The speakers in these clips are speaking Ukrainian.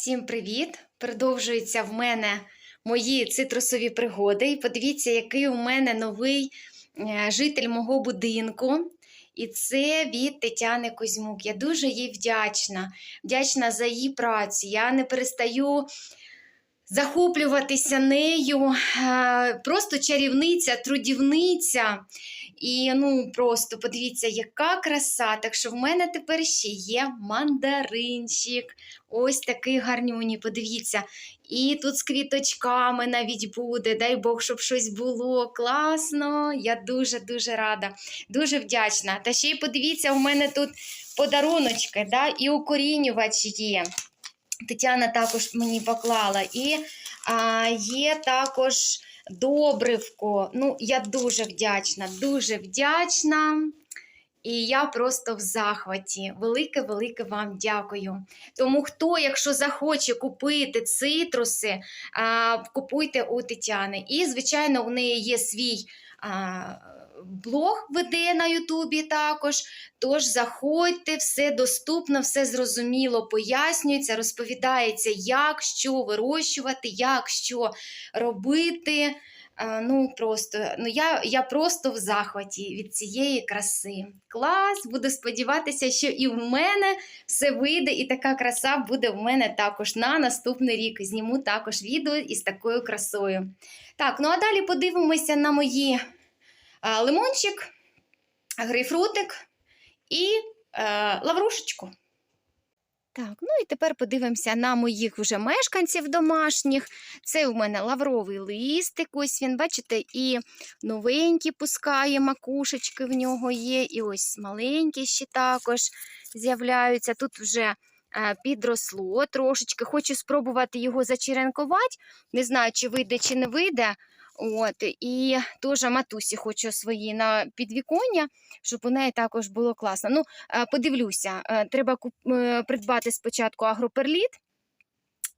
Всім привіт! Продовжуються в мене мої цитрусові пригоди. І подивіться, який у мене новий е, житель мого будинку. І це від Тетяни Кузьмук. Я дуже їй вдячна. Вдячна за її працю. Я не перестаю захоплюватися нею. Е, Просто чарівниця, трудівниця. І ну просто подивіться, яка краса. Так що в мене тепер ще є мандаринчик. Ось такий гарнюній, подивіться. І тут з квіточками навіть буде. Дай Бог, щоб щось було. Класно. Я дуже-дуже рада, дуже вдячна. Та ще й подивіться, у мене тут подаруночки, да? і укорінювач є. Тетяна також мені поклала. І а, є також добривко. Ну, я дуже вдячна, дуже вдячна. І я просто в захваті. Велике-велике вам дякую. Тому хто, якщо захоче купити цитруси, а, купуйте у Тетяни. І, звичайно, у неї є свій а, блог веде на Ютубі також. Тож заходьте, все доступно, все зрозуміло пояснюється, розповідається, як що вирощувати, як що робити. Ну, просто, ну я, я просто в захваті від цієї краси. Клас! Буду сподіватися, що і в мене все вийде, і така краса буде в мене також на наступний рік. Зніму також відео із такою красою. Так, ну а далі подивимося на мої лимончик, грейпфрутик і е, лаврушечку. Так, ну і тепер подивимося на моїх вже мешканців домашніх. Це у мене лавровий листик, ось він, бачите, і новенькі пускає, макушечки в нього є, і ось маленькі ще також з'являються. Тут вже е, підросло трошечки. Хочу спробувати його зачеренкувати. Не знаю, чи вийде, чи не вийде. От, і теж матусі хочу свої на підвіконня, щоб у неї також було класно. Ну, е, подивлюся, е, треба е, придбати спочатку агроперліт.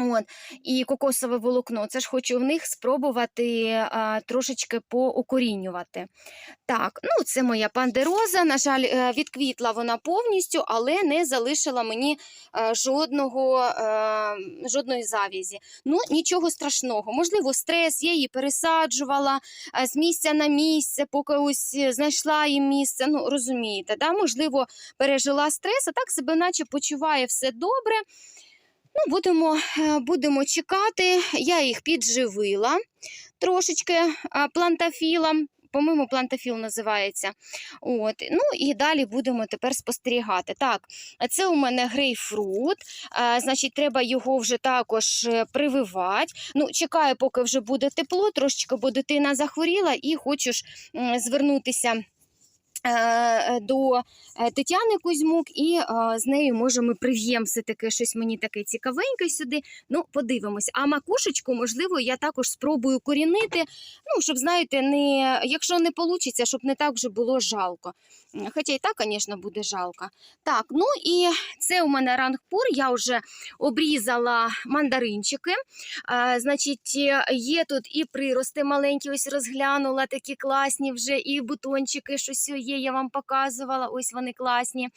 От, і кокосове волокно. Це ж хочу в них спробувати а, трошечки поукорінювати. Так, ну це моя пандероза. На жаль, е, відквітла вона повністю, але не залишила мені е, жодного, е, жодної завязі. Ну, нічого страшного. Можливо, стрес, я її пересаджувала з місця на місце, поки ось знайшла їм місце. Ну, розумієте, да? можливо, пережила стрес, а так себе наче почуває все добре. Ну, будемо, е, будемо чекати. Я їх підживила трошечки плантафілом. По-моєму, плантафіл називається. От. Ну і далі будемо тепер спостерігати. Так, це у мене грейпфрут, а, значить, треба його вже також е, прививати. Ну, чекаю, поки вже буде тепло, трошечки, бо дитина захворіла, і хочу ж звернутися. Е, До е, Тетяни Кузьмук, і е, з нею може ми прив'ємо все-таки щось мені таке цікавеньке сюди. Ну, подивимось. А макушечку, можливо, я також спробую корінити. Ну, щоб, знаєте, не, якщо не вийде, щоб не так вже було жалко. Хоча і так, звісно, буде жалко. Так, ну і це у мене рангпур. Я вже обрізала мандаринчики. А, значить, е, є тут і прирости маленькі, ось розглянула, такі класні вже, і бутончики, щось є, я вам показувала. Ось вони класні.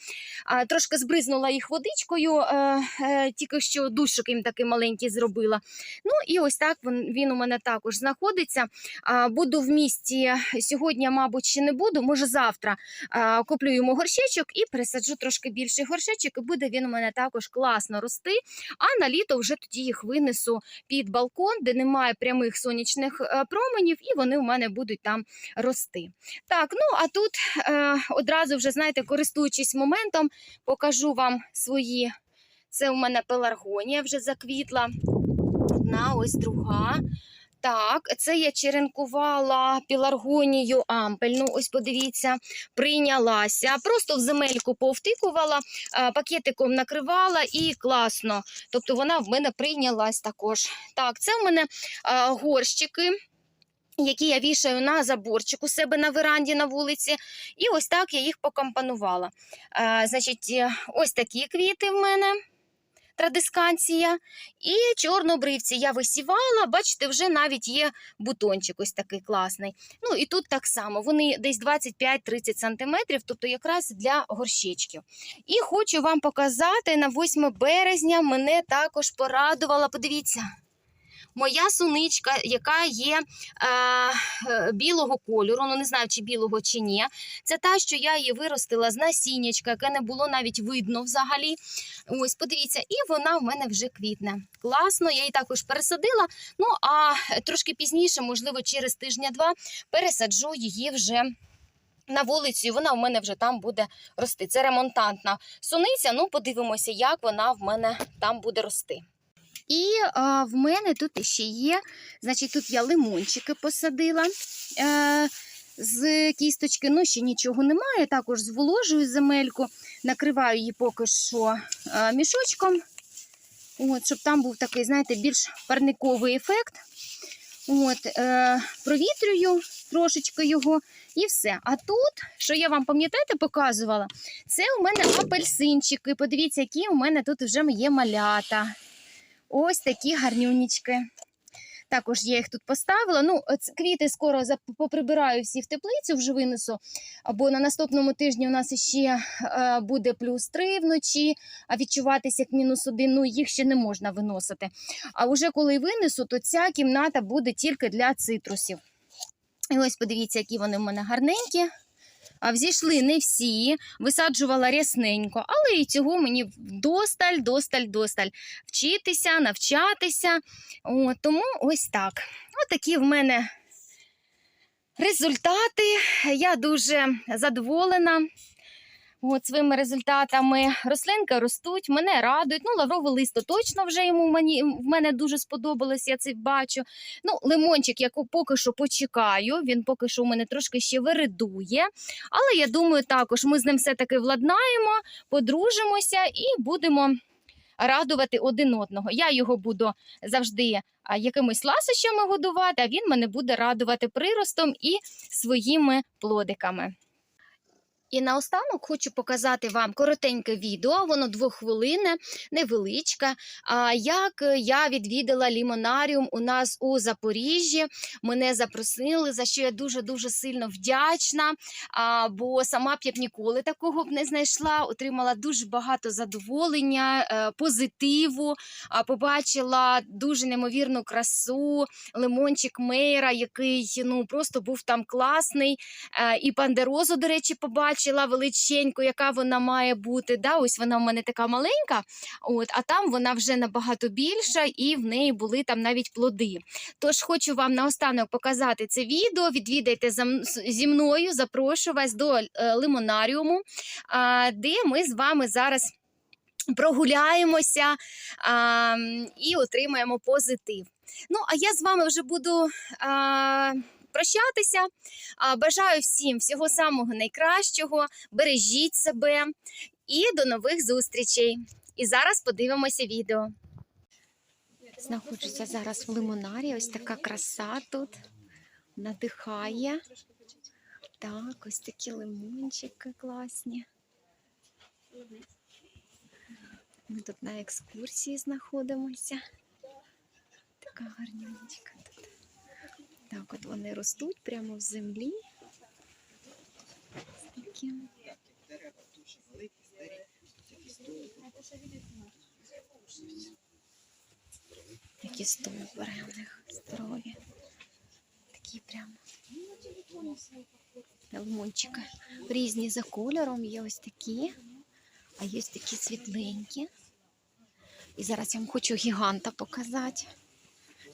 А, трошки збризнула їх водичкою, е, е, тільки що душик їм такий маленький зробила. Ну і ось так він, він у мене також знаходиться. А, буду в місті сьогодні, мабуть, ще не буду, може завтра а, куплю йому горщичок і пересаджу трошки більший горщичок, і буде він у мене також класно рости. А на літо вже тоді їх винесу під балкон, де немає прямих сонячних е, променів, і вони у мене будуть там рости. Так, ну а тут е, одразу вже, знаєте, користуючись моментом, покажу вам свої. Це у мене пеларгонія вже заквітла. Одна, ось друга. Так, це я черенкувала піларгонію ампельну. Ось подивіться, прийнялася. Просто в земельку повтикувала, пакетиком накривала і класно. Тобто вона в мене прийнялась також. Так, це в мене горщики. Які я вішаю на заборчик у себе на веранді на вулиці, і ось так я їх покомпонувала. А, значить, е, ось такі квіти в мене. Традисканція. І чорнобривці я висівала, бачите, вже навіть є бутончик ось такий класний. Ну і тут так само, вони десь 25-30 сантиметрів, тобто якраз для горщичків. І хочу вам показати на 8 березня мене також порадувала. Подивіться. Моя суничка, яка є е, е, білого кольору, ну не знаю, чи білого, чи ні. Це та, що я її виростила з насіннячка, яке не було навіть видно взагалі. Ось, подивіться, і вона в мене вже квітне. Класно, я її також пересадила. Ну а трошки пізніше, можливо, через тижня-два, пересаджу її вже. На вулицю, вона в мене вже там буде рости. Це ремонтантна суниця. Ну, подивимося, як вона в мене там буде рости. І а, в мене тут ще є, значить, тут я лимончики посадила е, з кісточки. Ну, ще нічого немає. Також зволожую земельку, накриваю її поки що е, мішочком, от, щоб там був такий, знаєте, більш парниковий ефект. От, е, провітрюю трошечки його і все. А тут, що я вам пам'ятаєте, показувала, це у мене апельсинчики. Подивіться, які у мене тут вже є малята. Ось такі гарнюнічки. Також я їх тут поставила. Ну, квіти скоро поприбираю всі в теплицю, вже винесу. Або на наступному тижні у нас ще е, буде плюс 3 вночі, а відчуватися як мінус 1, ну їх ще не можна виносити. А вже коли винесу, то ця кімната буде тільки для цитрусів. І ось подивіться, які вони в мене гарненькі. А взійшли не всі, висаджувала рясненько, але і цього мені досталь, досталь, досталь вчитися, навчатися. О, тому ось так. Ось такі в мене результати. Я дуже задоволена. От своїми результатами рослинки ростуть, мене радують. Ну, лавровий лист точно вже йому мені, в мене дуже сподобалось, я це бачу. Ну, лимончик, я поки що почекаю, він поки що у мене трошки ще виридує. Але я думаю, також ми з ним все-таки владнаємо, подружимося і будемо радувати один одного. Я його буду завжди а, якимись ласощами годувати, а він мене буде радувати приростом і своїми плодиками. І наостанок хочу показати вам коротеньке відео, воно двохвилинне, невеличке. Як я відвідала лімонаріум у нас у Запоріжжі. Мене запросили, за що я дуже дуже сильно вдячна. Бо сама б я б ніколи такого б не знайшла. Отримала дуже багато задоволення, е, позитиву. Побачила дуже неймовірну красу, лимончик Мейра, який ну просто був там класний. Е, І пандерозу, до речі, побачила величеньку, яка вона має бути. Да? Ось вона в мене така маленька, от, а там вона вже набагато більша, і в неї були там навіть плоди. Тож хочу вам наостанок показати це відео. Відвідайте зі мною, запрошую вас до е, лимонаріуму, де ми з вами зараз. Прогуляємося а, і отримаємо позитив. Ну, а я з вами вже буду а, прощатися. Бажаю всім всього самого найкращого. Бережіть себе і до нових зустрічей. І зараз подивимося відео. Знаходжуся зараз в лимонарі. Ось така краса тут надихає. Так, ось такі лимончики класні. Ми тут на екскурсії знаходимося. Така тут. Так, от вони ростуть прямо в землі. Такі. Такі стовбури у них здорові. Такі прямо. Лимончики. Різні за кольором є ось такі, а є ось такі світленькі. І зараз я вам хочу гіганта показати.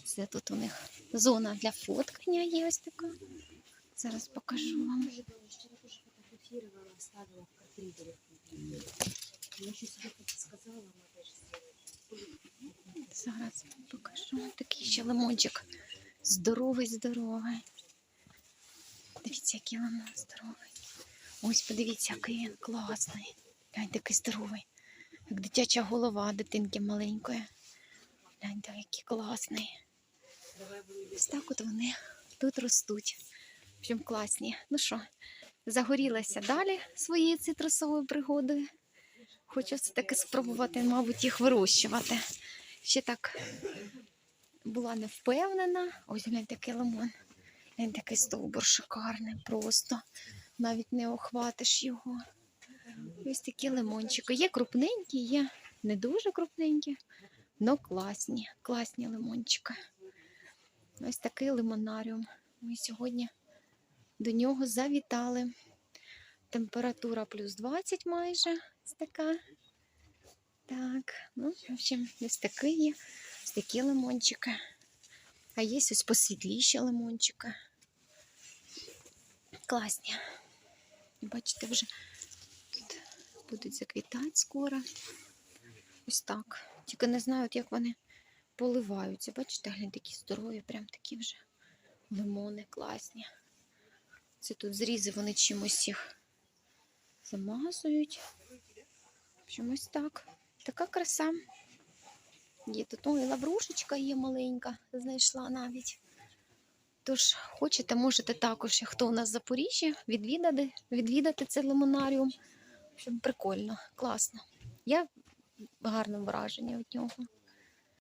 Це тут у них зона для фоткання є ось така. Зараз покажу вам. Зараз покажу. Такий ще лимончик. Здоровий, здоровий. Дивіться, який лимон здоровий. Ось подивіться, який він класний. Глянь, такий здоровий. Як дитяча голова дитинки маленької. Гляньте, який класний. Ось так от вони тут ростуть. В общем, класні. Ну що, загорілася далі своєю цитрусовою пригодою. Хочу все-таки спробувати, мабуть, їх вирощувати. Ще так була не впевнена. Ось гляньте, такий лимон. Він такий стовбур шикарний, просто. Навіть не охватиш його. Ось такі лимончики. Є крупненькі, є не дуже крупненькі, але класні, класні лимончики. Ось такий лимонаріум. Ми сьогодні до нього завітали. Температура плюс 20 майже. Ось така. Так, ну, в общем, ось такий є. Ось такі лимончики. А є ось посвітліші лимончики. Класні. Бачите, вже тут будуть заквітати скоро. Ось так. Тільки не знаю, от як вони поливаються. Бачите, глянь, такі здорові, прям такі вже лимони класні. Це тут зрізи вони чимось їх замазують. Ось так. Така краса. Є тут ой, лаврушечка є маленька, знайшла навіть. Тож, хочете, можете також, хто у нас в Запоріжжі, відвідати, відвідати цей лимонаріум. Прикольно, класно. Я в гарному враженні від нього.